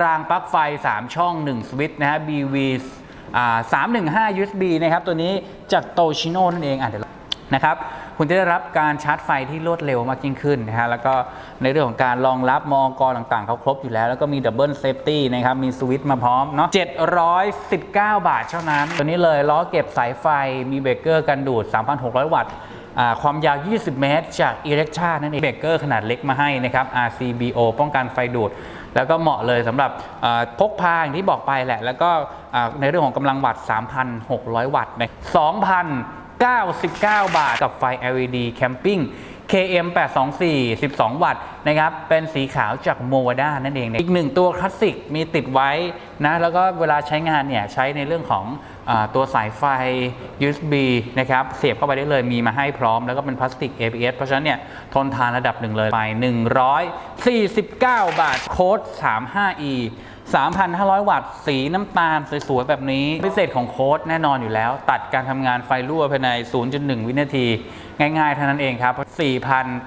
รางปลั๊กไฟ 3 ช่อง 1 สวิตช์นะฮะ BV อ่า315 USB นะครับตัวนี้จากโตชิโน่นั่นเองอะเดี๋ยวนะครับคุณจะได้รับการชาร์จไฟที่รวดเร็วมากยิ่งขึ้นนะฮะแล้วก็ในเรื่องของการรองรับมอกรต่างๆเขาครบอยู่แล้ว แล้วก็มีดับเบิลเซฟตี้นะครับ มีสวิตช์มาพร้อมเนาะ719 บาทเท่านั้น ตัวนี้เลยล้อเก็บสายไฟมีเบรกเกอร์กันดูด 3,600 วัตต์ความยาว 20 เมตร จาก e l e c t r a นั่นเองเบรกเกอร์ขนาดเล็กมาให้นะครับ RCBO ป้องกันไฟดูด แล้วก็เหมาะเลยสำหรับพกพาอย่างที่บอกไปแหละ แล้วก็ในเรื่องของกำลังวัตต์ 3,600 วัตต์น2,099 บาทกับไฟ LED Camping KM 824 12 วัตต์นะครับ เป็นสีขาวจากโมวาด้านั่นเอง อีกหนึ่งตัวคลาสสิกมีติดไว้นะ แล้วก็เวลาใช้งานเนี่ย ใช้ในเรื่องของ ตัวสายไฟ USB นะครับเสียบเข้าไปได้เลยมีมาให้พร้อม แล้วก็เป็นพลาสติก ABS เพราะฉะนั้นเนี่ยทนทานระดับหนึ่งเลยไป 149 บาทโค้ด 35E 3,500 วัตต์ สีน้ำตาลสวยๆ แบบนี้ พิเศษของโค้ดแน่นอนอยู่แล้ว ตัดการทำงานไฟรั่วภายใน 0.1 วินาที ง่ายๆเท่านั้นเองครับ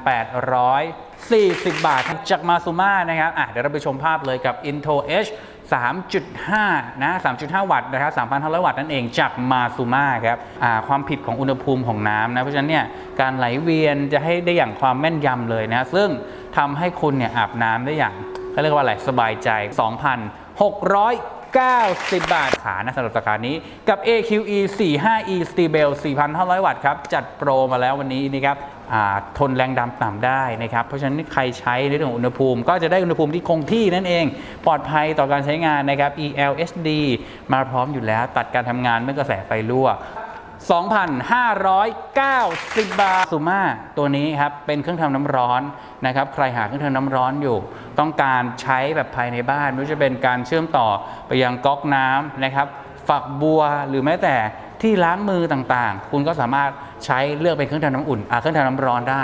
4,840 บาทจากมาซูมานะครับอะเดี๋ยวเราไปชมภาพเลยกับ Into H 3.5 นะ 3.5 วัตต์นะครับ 3,500 วัตต์นั่นเองจากมาซูมาครับความผิดของอุณหภูมิของน้ำนะ เพราะฉะนั้นเนี่ยการไหลเวียนจะให้ได้อย่างความแม่นยำเลยนะ ซึ่งทำให้คุณเนี่ยอาบน้ำได้อย่างเขาเรียกว่าอะไรสบายใจ 90 บาทขานะสำหรับราคานี้กับ AQE 45E Stable 4,500 วัตต์ครับ จัดโปรมาแล้ววันนี้นะครับทนแรงดันต่ำได้นะครับ เพราะฉะนั้นใครใช้ในเรื่องของอุณหภูมิ ก็จะได้อุณหภูมิที่คงที่นั่นเอง ปลอดภัยต่อการใช้งานนะครับ ELSD มาพร้อมอยู่แล้ว ตัดการทำงานเมื่อกระแสไฟรั่ว 2,590 บาทซูมาตัวนี้ครับ เป็นเครื่องทำน้ำร้อนนะครับ ใครหาเครื่องทำน้ำร้อนอยู่ ต้องการใช้แบบภายในบ้านไม่ว่าจะเป็นการเชื่อมต่อไปยังก๊อกน้ำนะครับฝักบัวหรือแม้แต่ที่ล้างมือต่างๆ คุณก็สามารถใช้เลือกเป็นเครื่องทำน้ำอุ่นเครื่องทำน้ำร้อนได้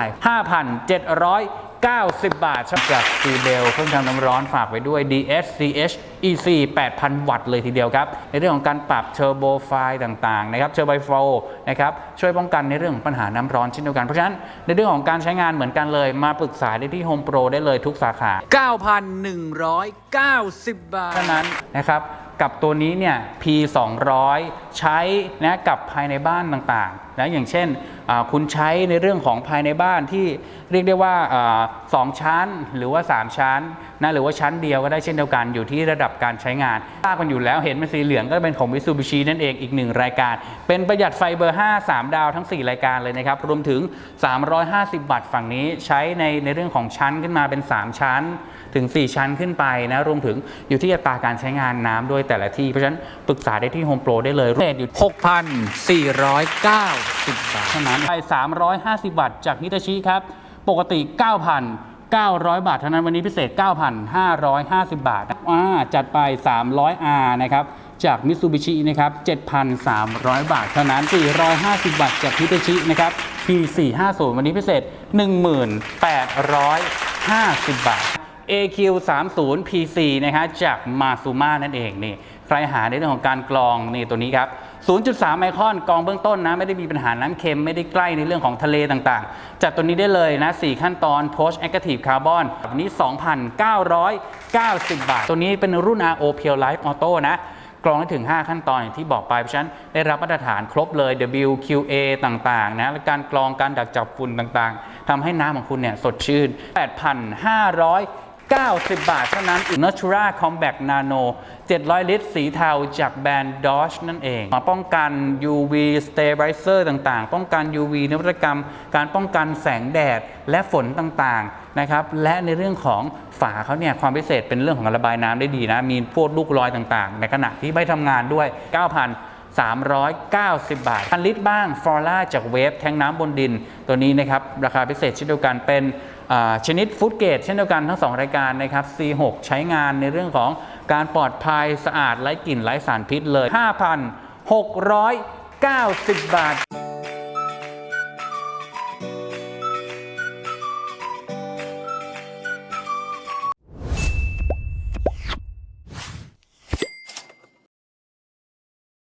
5,790 บาทจากซีเบลเครื่องทำน้ำร้อนฝากไว้ด้วย DSCH EC 8,000 วัตต์เลยทีเดียวครับ ในเรื่องของการปรับเทอร์โบไฟต่างๆนะครับเทอร์โบโฟนะครับช่วยป้องกันในเรื่องของปัญหาน้ำร้อนเช่นเดียวกัน เพราะฉะนั้นในเรื่องของการใช้งานเหมือนกันเลย มาปรึกษาได้ที่ Home Pro ได้เลยทุกสาขา 9,190 บาทเท่านั้นนะครับกับตัวนี้เนี่ย P 200 ใช้นะกับภายในบ้านต่างๆนะอย่างเช่นคุณใช้ในเรื่องของภายในบ้านที่เรียกได้ว่าสองชั้นหรือว่า 3 ชั้นนะหรือว่าชั้นเดียวก็ได้เช่นเดียวกันอยู่ที่ระดับการใช้งานทราบกันอยู่แล้วเห็นเป็นสีเหลืองก็เป็นของ Mitsubishi นั่นเองอีกหนึ่งรายการ เป็นประหยัดไฟเบอร์ 5 3 ดาวทั้ง 4 รายการเลยนะครับ รวมถึง 350 วัตต์ฝั่งนี้ใช้ในในเรื่องของชั้นขึ้นมาเป็น 3 ชั้น ถึง 4 ชั้นขึ้นไปนะรวมถึงอยู่ที่อัตราการใช้งานน้ำด้วยแต่ละที่เพราะฉะนั้นปรึกษาได้ที่ Home Pro ได้เลยเรทอยู่6,490บาทเท่านั้นไป 350วัตต์จากฮิตาชิครับ ปกติ 9,900 บาทเท่านั้นวันนี้พิเศษ 9,550 บาทอ่าจัดไป 300R นะครับ จากมิ t ซูบิชินะครับ 7,300 บาทเท่านั้น 450 บาทจากฮิตาชินะครับ P450 วันนี้พิเศษ 1,850 บาท AQ 3 0 PC นะฮะจากมาซูมานั่นเองนี่ใครหาในเรื่องของการกรองนี่ตัวนี้ครับ 0.3 ไมครอนกรองเบื้องต้นนะ ไม่ได้มีปัญหาน้ำเค็มไม่ได้ใกล้ในเรื่องของทะเลต่างๆ จัดตัวนี้ได้เลยนะ 4 ขั้นตอน Post Active Carbon วันนี้ 2,990 บาท ตัวนี้เป็นรุ่น RO Pure Life Auto นะกรองได้ถึง 5 ขั้นตอนอย่างที่บอกไปเพราะฉะนั้นได้รับมาตรฐานครบเลย WQA ต่างๆนะและการกรองการดักจับฝุ่นต่างๆทำให้น้ำของคุณเนี่ยสดชื่น 8,500 90 บาทเท่านั้น Natura Combat Nano 700 ลิตร สีเทาจากแบรนด์ Dodge นั่นเอง มาป้องกัน UV Stabilizer ต่างๆ ป้องกัน UV นวัตกรรม การป้องกันแสงแดดและฝนต่างๆ นะครับ และในเรื่องของฝาเขาเนี่ยความพิเศษเป็นเรื่องของการระบายน้ำได้ดีนะ มีพวกลูกรอยต่างๆ ในขณะที่ไม่ทำงานด้วย 9,000 390 บาทพันลิตรบ้างฟอร่าจากเวฟแทงน้ำบนดิน ตัวนี้นะครับ ราคาพิเศษเช่นเดียวกันเป็น ชนิดฟุตเกตเช่นเดียวกันทั้ง 2 รายการนะครับ C6 ใช้งานในเรื่องของการปลอดภัยสะอาดไร้กลิ่นไร้สารพิษเลย 5,690 บาท